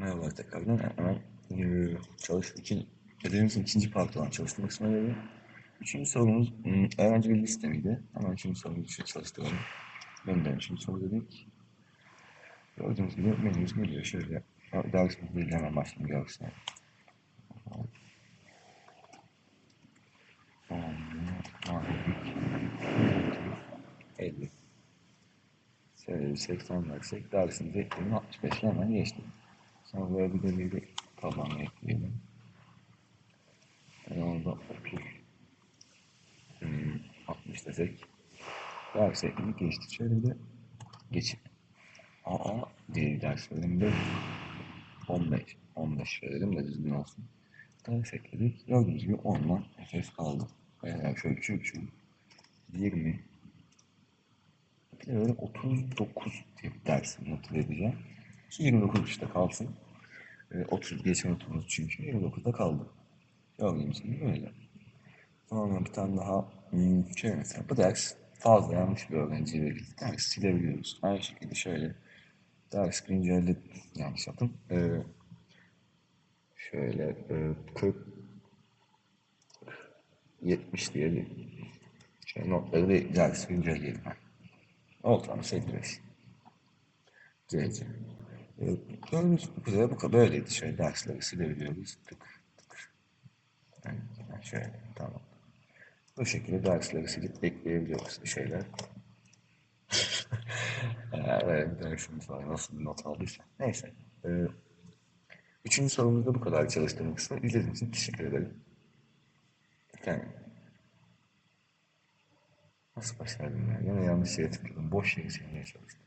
Merhaba tekrardan hemen eee, çalışma için ödevimizin ikinci partı olan çalışma kısmına geliyor. Üçüncü sorumuz hmm, öğrenci bilgi sistemiydi. Hemen üçüncü sorumuzu şu çalıştıralım. Benimden üçüncü soru dedik. Gördüğünüz gibi menümüz geliyor. Şöyle dersimiz değil hemen başlayalım dersine. Elli. Şöyle 80 versek dersimizi ekleyelim. 65 hemen geçtik. Buraya bir de bir taban ekleyelim. Yani orada 30 hmm, 60 desek ders ekledik geçti. Şöyle de geçip AA diye ders verelim de 15 15 verelim de düzgün olsun. Ders ekledik. Gördüğünüz gibi 10'dan Efes kaldı. Veya şöyle küçük küçük 20 bir de böyle 39 diye bir ders not edeceğim. Şu 29 işte kalsın. Ee, 30 geçen 30 çünkü 29'da kaldı. Gördüğünüz gibi böyle. Sonra bir tane daha şöyle mesela bu ders fazla yanlış bir öğrenciye verildi. Ders silebiliyoruz. Aynı şekilde şöyle ders güncelle yanlış yaptım. Ee, şöyle e, 40 70 diyelim. Şöyle notları da ders güncelleyelim. Ortalama 85. Derece. Ee, Gördüğünüz üzere bu böyleydi. Şöyle dersleri silebiliyoruz. Tık tık. Yani, yani şöyle tamam. Bu şekilde dersleri silip ekleyebiliyoruz bir şeyler. Bir dersimiz var. Nasıl bir not aldıysa. Neyse. Ee, üçüncü sorumuzda bu kadar çalıştığım kısmı. İzlediğiniz için teşekkür ederim. Efendim. Nasıl başardım ya? Yine yanlış yere tıkladım. Boş yere silmeye çalıştım.